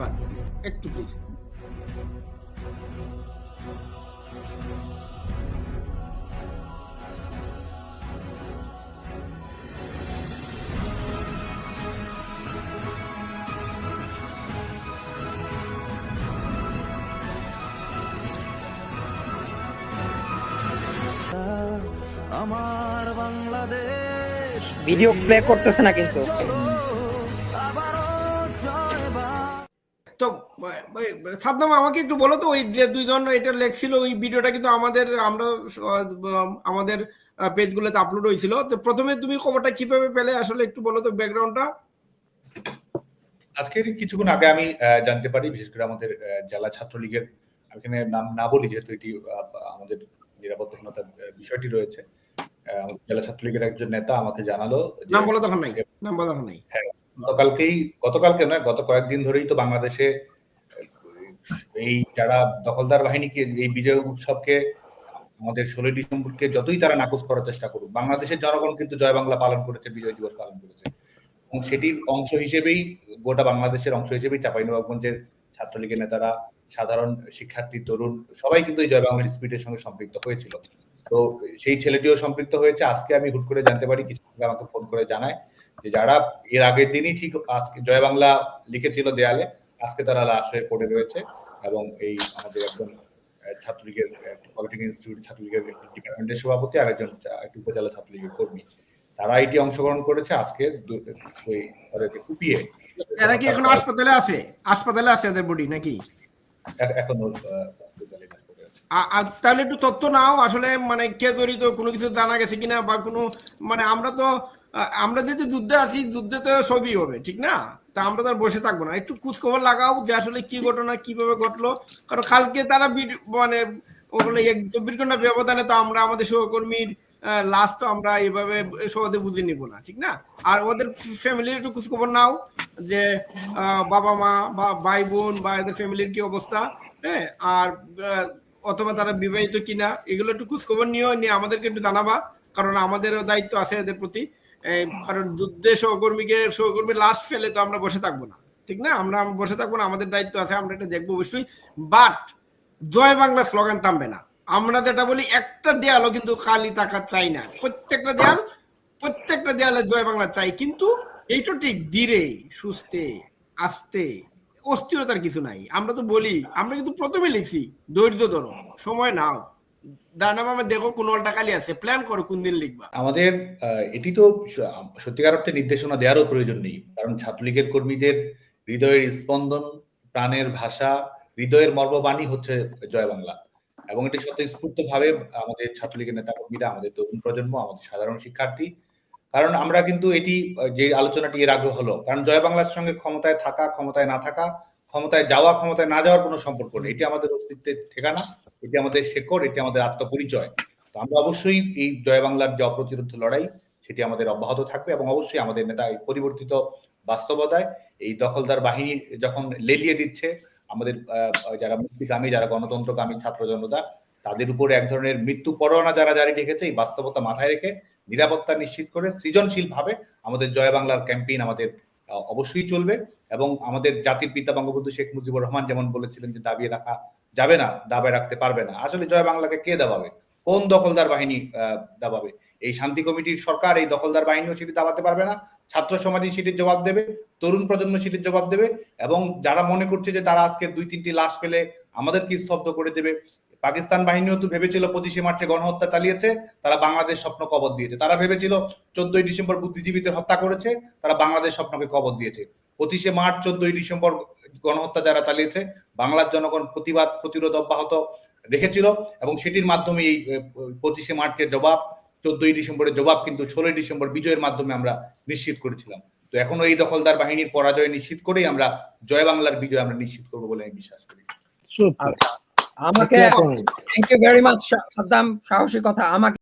একবার একটু প্লিজ আমার বাংলাদেশ ভিডিও প্লে করতেছে না কিন্তু। তো সাদ্দাম আমাকে একটু বলো তো ওই যে দুইজন এটা লেখছিল ওই ভিডিওটা কিন্তু আমাদের আমরা আমাদের পেজগুলোতে আপলোড হয়েছিল। তো প্রথমে তুমি খবরটা কীভাবে পেলে? আসলে একটু বলো তো ব্যাকগ্রাউন্ডটা আজকের কিছুক্ষণ আগে আমি জানতে পারি বিশেষ করে আমাদের জেলা ছাত্রলীগের এখানে নাম না বলি যেহেতু এটি আমাদের নিরাপত্তাহীনতার বিষয়টি রয়েছে। জেলা ছাত্রলীগের একজন নেতা আমাকে জানালো নাম বলো তখন নাই নাম বলো তখন নাই। গতকালকেই, গতকালকে নয়, গত কয়েকদিন ধরেই তো বাংলাদেশে এই যারা দখলদার বাহিনীকে, এই বিজয় উৎসবকে, আমাদের ষোলোই ডিসেম্বরকে যতই তারা নাকচ করার চেষ্টা করুক, বাংলাদেশের জনগণ কিন্তু জয় বাংলা পালন করেছে, বিজয় দিবস পালন করেছে। এবং সেটির অংশ হিসেবেই, গোটা বাংলাদেশের অংশ হিসেবেই চাঁপাইনবাবগঞ্জের ছাত্রলীগের নেতারা, সাধারণ শিক্ষার্থী, তরুণ, সবাই কিন্তু এই জয় বাংলার স্পিডের সঙ্গে সম্পৃক্ত হয়েছিল। তো সেই ছেলেটিও সম্পৃক্ত হয়েছে। আজকে আমি হুট করে জানতে পারি, কিছু আমাকে ফোন করে জানায়। যে যারা এর আগের দিনই ঠিক আজকে জয় বাংলা লিখেছিল দেয়ালে আজকে তারা লাশ হয়ে পড়ে রয়েছে এবং এই আমাদের একজন ছাত্রলীগের পলিটিক্যাল ইনস্টিটিউট ছাত্রলীগের ডিপার্টমেন্টের সভাপতি আর একজন একটি উপজেলা ছাত্রলীগের কর্মী। তারা এটি অংশগ্রহণ করেছে আজকে ওই তাদেরকে কুপিয়ে। এরা কি এখন হাসপাতালে আছে? হাসপাতালে আছে এদের বডি নাকি? এখনও তাহলে একটু তথ্য নাও আসলে মানে কে জড়িত কোনো কিছু জানা গেছে কিনা বা কোনো মানে আমরা তো আমরা যেহেতু যুদ্ধে আছি, যুদ্ধে তো সবই হবে, ঠিক না? তা আমরা তো বসে থাকব না। একটু খোঁজ খবর লাগাও যে আসলে কি ঘটনা, কীভাবে ঘটলো। কারণ কালকে তারা মানে ওগুলো চব্বিশ ঘণ্টা ব্যবধানে তো আমরা, আমাদের সহকর্মীর লাস্ট তো আমরা এভাবে সহজে বুঝে নিব না, ঠিক না? আর ওদের ফ্যামিলির একটু খোঁজ খবর নাও যে বাবা মা বা ভাই বোন বা এদের ফ্যামিলির কি অবস্থা হ্যাঁ? আর অথবা তারা বিবাহিত কিনা, এগুলো একটু খোঁজ খবর নিও, নিয়ে আমাদেরকে একটু জানাবা, কারণ আমাদেরও দায়িত্ব আছে এদের প্রতি। কারণ যুদ্ধে সহকর্মীকে সহকর্মী লাস্ট ফেলে তো আমরা বসে থাকব না। ঠিক না? আমরা বসে থাকব না, আমাদের দায়িত্ব আছে, আমরা এটা দেখব অবশ্যই। বাট জয় বাংলা স্লোগান থামবে না। আমরা যেটা বলি, একটা দেয়ালও কিন্তু খালি টাকা চাই না। প্রত্যেকটা দেয়াল, প্রত্যেকটা দেয়ালে জয় বাংলা চাই। কিন্তু এইটা ঠিক ধীরে, সুস্থে, আস্তে, অস্থিরতার কিছু নাই। আমরা তো বলি, আমরা কিন্তু প্রথমে লিখছি, ধৈর্য ধরো, সময় নাও। দেখো, কোন আছে। প্ল্যান করো কোন দিন লিখবা। আমাদের এটি তো সত্যিকার অর্থে নির্দেশনা দেওয়ারও প্রয়োজন নেই। কারণ ছাত্রলীগের কর্মীদের হৃদয়ের স্পন্দন, প্রাণের ভাষা, হৃদয়ের মর্মবাণী হচ্ছে জয় বাংলা। এবং এটি স্বতঃস্ফূর্ত ভাবে আমাদের ছাত্রলীগের নেতা কর্মীরা আমাদের তরুণ প্রজন্ম, আমাদের সাধারণ শিক্ষার্থী। কারণ আমরা কিন্তু এটি যে আলোচনাটি এর আগে হলো, কারণ জয় বাংলার সঙ্গে ক্ষমতায় থাকা, ক্ষমতায় না থাকা, ক্ষমতায় যাওয়া, ক্ষমতায় না যাওয়ার কোনো সম্পর্ক নেই। এটি আমাদের অস্তিত্বের ঠিকানা। এটি আমাদের শেকড়, এটি আমাদের আত্মপরিচয়। তো আমরা অবশ্যই এই জয় বাংলার যে অপ্রতিরোধ লড়াই, সেটি আমাদের অব্যাহত থাকবে এবং অবশ্যই আমাদের নেতা এই পরিবর্তিত বাস্তবতায় এই দখলদার বাহিনী যখন লেলিয়ে দিচ্ছে, আমাদের যারা মুক্তিকামী, যারা গণতন্ত্রকামী ছাত্র জনতা, তাদের উপরে এক ধরনের মৃত্যু পরোয়ানা যারা জারি রেখেছে, এই বাস্তবতা মাথায় রেখে নিরাপত্তা নিশ্চিত করে সৃজনশীল ভাবে আমাদের জয় বাংলার ক্যাম্পেইন আমাদের অবশ্যই চলবে এবং আমাদের জাতির পিতা বঙ্গবন্ধু শেখ মুজিবুর রহমান যেমন বলেছিলেন যে দাবিয়ে রাখা যাবে না, দাবায় রাখতে পারবে না। আসলে জয় বাংলাকে কে দাবাবে? কোন দখলদার বাহিনী দাবাবে? এই শান্তি কমিটির সরকার এই দখলদার বাহিনীও সেটি দাবাতে পারবে না। ছাত্র সমাজই সেটির জবাব দেবে, তরুণ প্রজন্ম সেটির জবাব দেবে এবং যারা মনে করছে যে তারা আজকে দুই তিনটি লাশ পেলে আমাদেরকে স্তব্ধ করে দেবে পাকিস্তান বাহিনীও তো ভেবেছিল পঁচিশে মার্চে গণহত্যা চালিয়েছে, তারা বাংলাদেশ স্বপ্ন কবর দিয়েছে। তারা ভেবেছিল চোদ্দই ডিসেম্বর বুদ্ধিজীবীদের হত্যা করেছে, তারা বাংলাদেশ স্বপ্নকে কবর দিয়েছে। পঁচিশে মার্চ, চোদ্দই ডিসেম্বর গণহত্যা যারা চালিয়েছে, বাংলার জনগণ প্রতিবাদ, প্রতিরোধ অব্যাহত রেখেছিল এবং সেটির মাধ্যমে এই পঁচিশে মার্চের জবাব, চোদ্দই ডিসেম্বরের জবাব কিন্তু ষোলোই ডিসেম্বর বিজয়ের মাধ্যমে আমরা নিশ্চিত করেছিলাম। তো এখনও এই দখলদার বাহিনীর পরাজয় নিশ্চিত করেই আমরা জয় বাংলার বিজয় আমরা নিশ্চিত করব বলে আমি বিশ্বাস করি। আমাকে thank you very much Saddam সাহসী কথা আমাকে